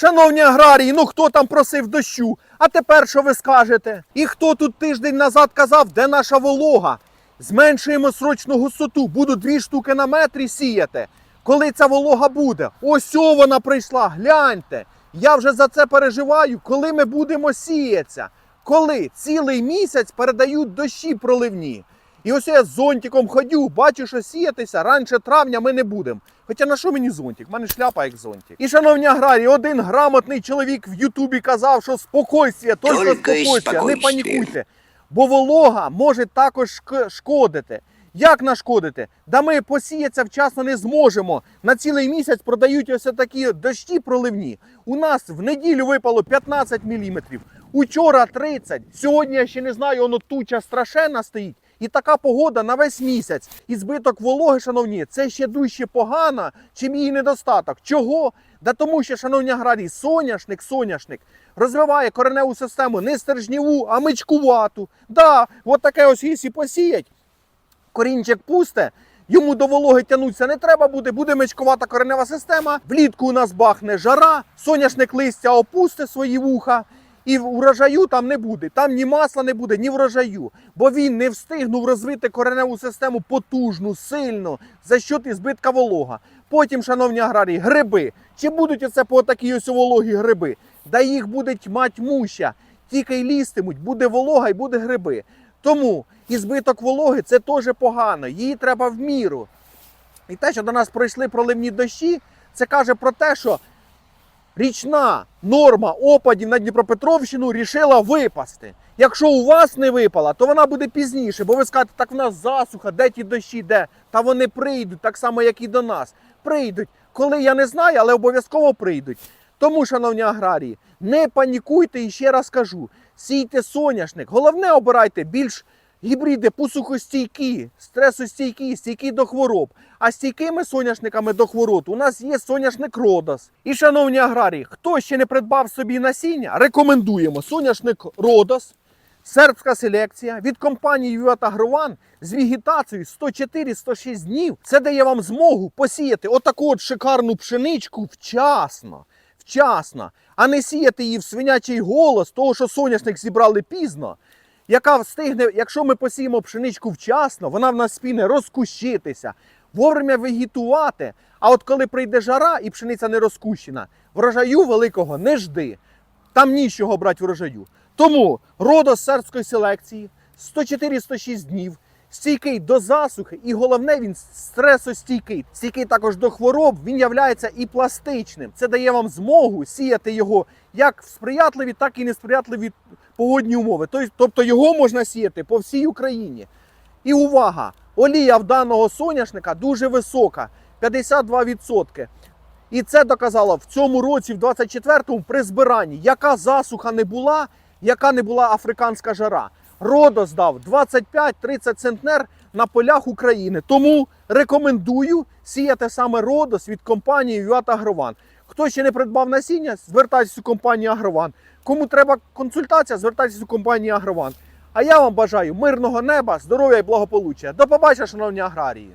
Шановні аграрії, ну хто там просив дощу? А тепер що ви скажете? І хто тут тиждень назад казав, де наша волога? Зменшуємо срочну густоту, буду дві штуки на метрі сіяти. Коли ця волога буде? Ось о вона прийшла, гляньте. Я вже за це переживаю, коли ми будемо сіятися. Коли цілий місяць передають дощі проливні. І ось я з зонтиком ходю, бачу, що сіятися раніше травня ми не будемо. Хоча на що мені зонтик? У мене шляпа як зонтик. І шановні аграрії, один грамотний чоловік в Ютубі казав, що спокойствие, тільки спокойствие, не панікуйте. Бо волога може також шкодити. Як нашкодити? Да ми посіятися вчасно не зможемо. На цілий місяць продають ось такі дощі проливні. У нас в неділю випало 15 мм, учора 30. Сьогодні я ще не знаю, воно туча страшенна стоїть. І така погода на весь місяць. І збиток вологи, шановні, це ще дужче погано, чим її недостаток. Чого? Да тому що, шановні аграрії, соняшник, соняшник розвиває кореневу систему не стержніву, а мичкувату. Да, от таке ось якщо посіять, корінчик пусте, йому до вологи тягнутися не треба буде, буде мечкувата коренева система. Влітку у нас бахне жара, соняшник листя опусте свої вуха. І урожаю там не буде. Там ні масла не буде, ні врожаю. Бо він не встигнув розвити кореневу систему потужну, сильну, за що і збитка волога. Потім, шановні аграрії, гриби. Чи будуть оце по такій ось вологі гриби? Да їх буде тьма тьмуща. Тільки й лістимуть, буде волога і буде гриби. Тому і збиток вологи це теж погано. Її треба в міру. І те, що до нас пройшли проливні дощі, це каже про те, що річна норма опадів на Дніпропетровщину рішила випасти. Якщо у вас не випала, то вона буде пізніше, бо ви скажете, так в нас засуха, де ті дощі, де? Та вони прийдуть, так само, як і до нас. Прийдуть. Коли я не знаю, але обов'язково прийдуть. Тому, шановні аграрії, не панікуйте і ще раз кажу: сійте соняшник. Головне обирайте більш гібриди посухостійкі, стресостійкі, стійкі до хвороб. А стійкими соняшниками до хвороб у нас є соняшник Родос. І, шановні аграрії, хто ще не придбав собі насіння, рекомендуємо соняшник Родос. Сербська селекція від компанії Юатагрован з вегетацією 104-106 днів. Це дає вам змогу посіяти отаку от шикарну пшеничку вчасно. Вчасно, а не сіяти її в свинячий голос, того, що соняшник зібрали пізно, яка встигне, якщо ми посіємо пшеничку вчасно, вона в нас спіне розкущитися, вовремя вегетувати. А от коли прийде жара і пшениця не розкущена, врожаю великого не жди. Там нічого брати врожаю. Тому родос сербської селекції 104-106 днів, стійкий до засухи, і головне, він стресостійкий. Стійкий також до хвороб, він являється і пластичним. Це дає вам змогу сіяти його як в сприятливі, так і несприятливі погодні умови. Тобто- його можна сіяти по всій Україні. І увага! Олія в даного соняшника дуже висока 52%. І це доказало в цьому році, в 24-му, при збиранні, яка засуха не була, яка не була африканська жара. Родос дав 25-30 центнер на полях України. Тому рекомендую сіяти саме Родос від компанії Юат Агрован. Хто ще не придбав насіння, звертайтеся у компанію Агрован. Кому треба консультація, звертайтеся у компанію Агрован. А я вам бажаю мирного неба, здоров'я і благополуччя. До побачення, шановні аграрії!